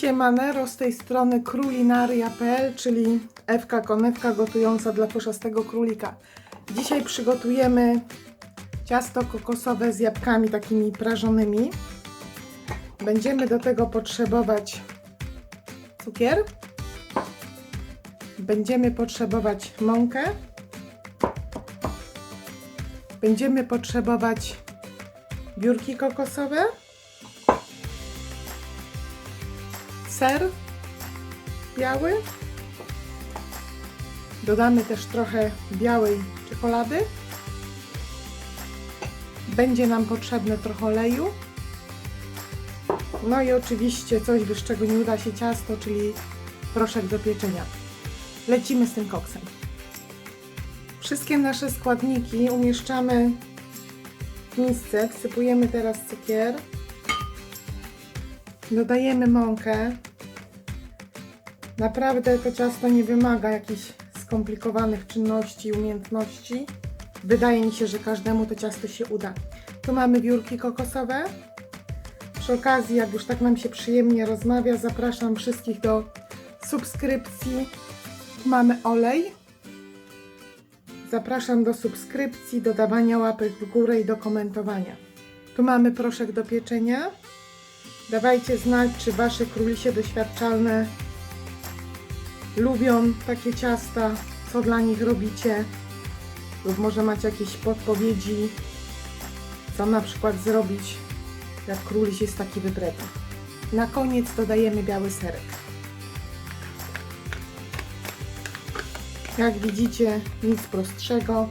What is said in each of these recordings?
Siemanero, z tej strony krulinaria.pl, czyli Ewka Konewka gotująca dla puszastego królika. Dzisiaj przygotujemy ciasto kokosowe z jabłkami takimi prażonymi. Będziemy do tego potrzebować cukier. Będziemy potrzebować mąkę. Będziemy potrzebować biurki kokosowe. Ser biały. Dodamy też trochę białej czekolady. Będzie nam potrzebne trochę oleju. No i oczywiście coś, bez czego nie uda się ciasto, czyli proszek do pieczenia. Lecimy z tym koksem. Wszystkie nasze składniki umieszczamy w misce. Wsypujemy teraz cukier. Dodajemy mąkę. Naprawdę to ciasto nie wymaga jakichś skomplikowanych czynności i umiejętności. Wydaje mi się, że każdemu to ciasto się uda. Tu mamy wiórki kokosowe. Przy okazji, jak już tak nam się przyjemnie rozmawia, zapraszam wszystkich do subskrypcji. Tu mamy olej. Zapraszam do subskrypcji, do dawania łapek w górę i do komentowania. Tu mamy proszek do pieczenia. Dawajcie znać, czy Wasze królisie doświadczalne lubią takie ciasta, co dla nich robicie, lub może macie jakieś podpowiedzi, co na przykład zrobić, jak króliś jest taki wybredny. Na koniec dodajemy biały serek. Jak widzicie, nic prostszego.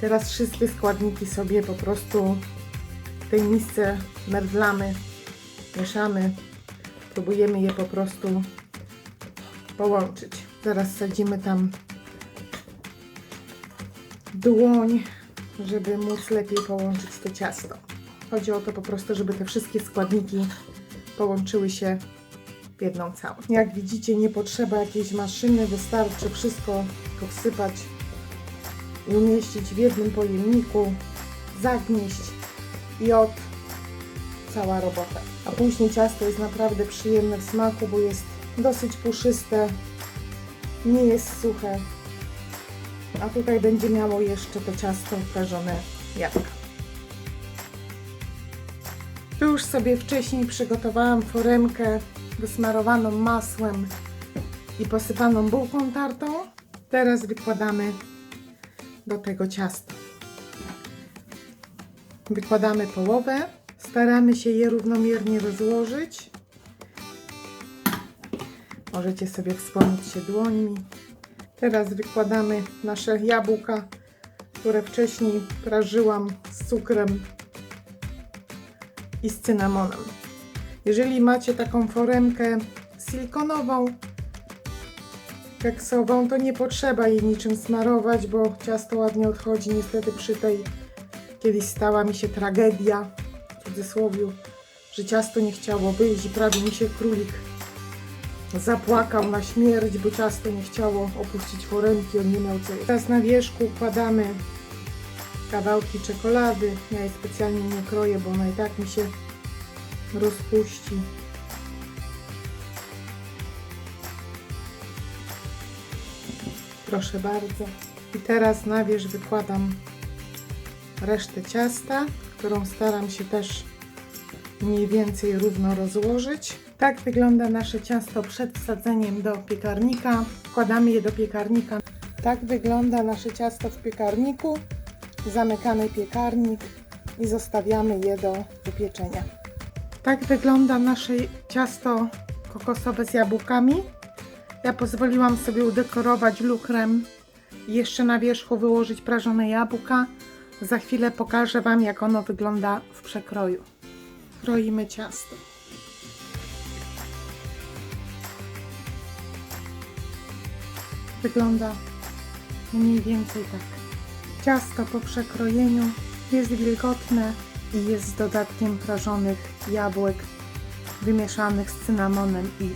Teraz wszystkie składniki sobie po prostu w tej misce merdlamy, mieszamy, próbujemy je po prostu połączyć. Zaraz sadzimy tam dłoń, żeby móc lepiej połączyć to ciasto. Chodzi o to po prostu, żeby te wszystkie składniki połączyły się w jedną całość. Jak widzicie, nie potrzeba jakiejś maszyny, wystarczy wszystko to wsypać i umieścić w jednym pojemniku, zagnieść i od cała robota. A później ciasto jest naprawdę przyjemne w smaku, bo jest dosyć puszyste, nie jest suche. A tutaj będzie miało jeszcze to ciasto prażone jabłka. Tu już sobie wcześniej przygotowałam foremkę wysmarowaną masłem i posypaną bułką tartą. Teraz wykładamy do tego ciasta. Wykładamy połowę. Staramy się je równomiernie rozłożyć. Możecie sobie wspomnieć się dłońmi. Teraz wykładamy nasze jabłka, które wcześniej prażyłam z cukrem i z cynamonem. Jeżeli macie taką foremkę silikonową, keksową, to nie potrzeba jej niczym smarować, bo ciasto ładnie odchodzi. Niestety przy tej kiedyś stała mi się tragedia, w cudzysłowie, że ciasto nie chciało wyjść i prawie mi się królik zapłakał na śmierć, bo ciasto nie chciało opuścić foremki, on nie miał co jeść. Teraz na wierzchu układamy kawałki czekolady. Ja je specjalnie nie kroję, bo ona i tak mi się rozpuści. Proszę bardzo. I teraz na wierzch wykładam resztę ciasta, którą staram się też mniej więcej równo rozłożyć. Tak wygląda nasze ciasto przed wsadzeniem do piekarnika. Wkładamy je do piekarnika. Tak wygląda nasze ciasto w piekarniku. Zamykamy piekarnik i zostawiamy je do wypieczenia. Tak wygląda nasze ciasto kokosowe z jabłkami. Ja pozwoliłam sobie udekorować lukrem i jeszcze na wierzchu wyłożyć prażone jabłka. Za chwilę pokażę Wam, jak ono wygląda w przekroju. Kroimy ciasto. Wygląda mniej więcej tak. Ciasto po przekrojeniu jest wilgotne i jest z dodatkiem prażonych jabłek wymieszanych z cynamonem i